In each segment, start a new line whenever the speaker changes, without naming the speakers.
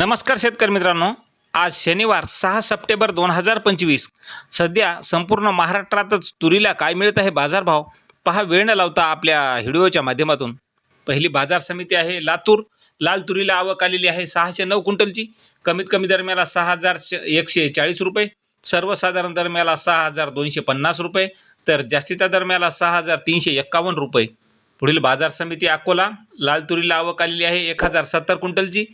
नमस्कार शेतकरी मित्रांनो. आज शनिवार सहा सप्टेंबर दोन हजार पंचवीस. सध्या संपूर्ण महाराष्ट्रातच तुरीला काय मिळत आहे बाजारभाव पहा वेळ न लावता आपल्या व्हिडिओच्या माध्यमातून. पहिली बाजार समिती आहे लातूर. लाल तुरीला आवक आलेली आहे सहाशे नऊ क्विंटलची. कमीत कमी दरम्याला सहा हजार श- एकशे चाळीस रुपये. सर्वसाधारण दरम्याला सहा हजार दोनशे पन्नास रुपये. तर जास्तीच्या दरम्याला सहा हजार तीनशे एक्कावन्न रुपये. पुढील बाजार समिती अकोला. लाल तुरीला आवक आलेली आहे एक हजार सत्तर क्विंटलची.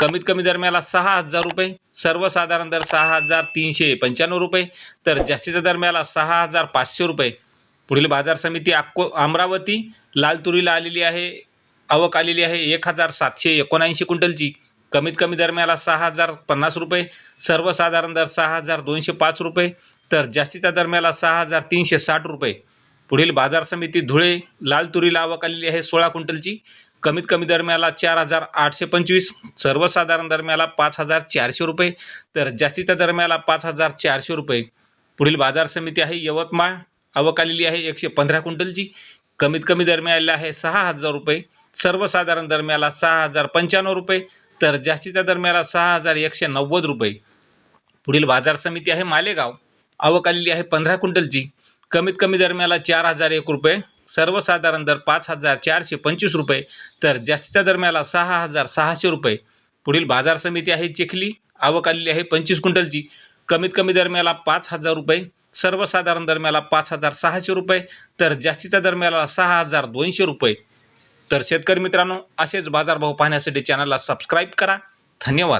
कमीत कमी दरम्याला सहा हजार रुपये सर्वसाधारण दर सहा हजार तीनशे पंच्याण्णव रुपये तर जास्तीच्या दरम्याला सहा हजार पाचशे रुपये. पुढील बाजार समिती अक्को अमरावती लाल तुरीला आलेली आहे आवक आलेली आहे एक हजार सातशे एकोणऐंशी क्विंटलची. कमीत कमी दरम्याला सहा हजार पन्नास रुपये सर्वसाधारण दर सहा हजार दोनशे पाच रुपये तर जास्तीच्या दरम्याला सहा हजार तीनशे साठ रुपये. पुढील बाजार समिती धुळे लाल तुरीला आवक आलेली आहे सोळा क्विंटलची कमीत कमी दरम्याला चार हजार आठशे पंचवीस सर्वसाधारण दरम्याला पाच हजार चारशे रुपये. तर जास्तीच्या दरम्याला पाच हजार चारशे रुपये. पुढील बाजार समिती आहे यवतमाळ. आवक आलेली आहे एकशे पंधरा क्विंटलची. कमीत कमी दरम्याला आहे सहा हजार रुपये. सर्वसाधारण दरम्याला सहा हजार पंच्याण्णव रुपये. तर जास्तीच्या दरम्याला सहा हजार एकशे नव्वद रुपये. पुढील बाजार समिती आहे मालेगाव. आवक आलेली आहे पंधरा क्विंटलची. कमीत कमी दरम्याला चार हजार एक रुपये. सर्वसाधारण दर पाच हजार चारशे पंचवीस रुपये तर जास्तीच्या दरम्याला सहा हजार सहाशे रुपये. पुढील बाजार समिती आहे चिखली आवक आलेली आहे पंचवीस क्विंटलची. कमीत कमी दरम्याला पाच हजार रुपये सर्वसाधारण दरम्याला पाच हजार सहाशे रुपये तर जास्तीच्या दरम्याला सहा हजार दोनशे रुपये. तर शेतकरी मित्रांनो असेच बाजारभाव पाहण्यासाठी चॅनलला सबस्क्राईब करा. धन्यवाद.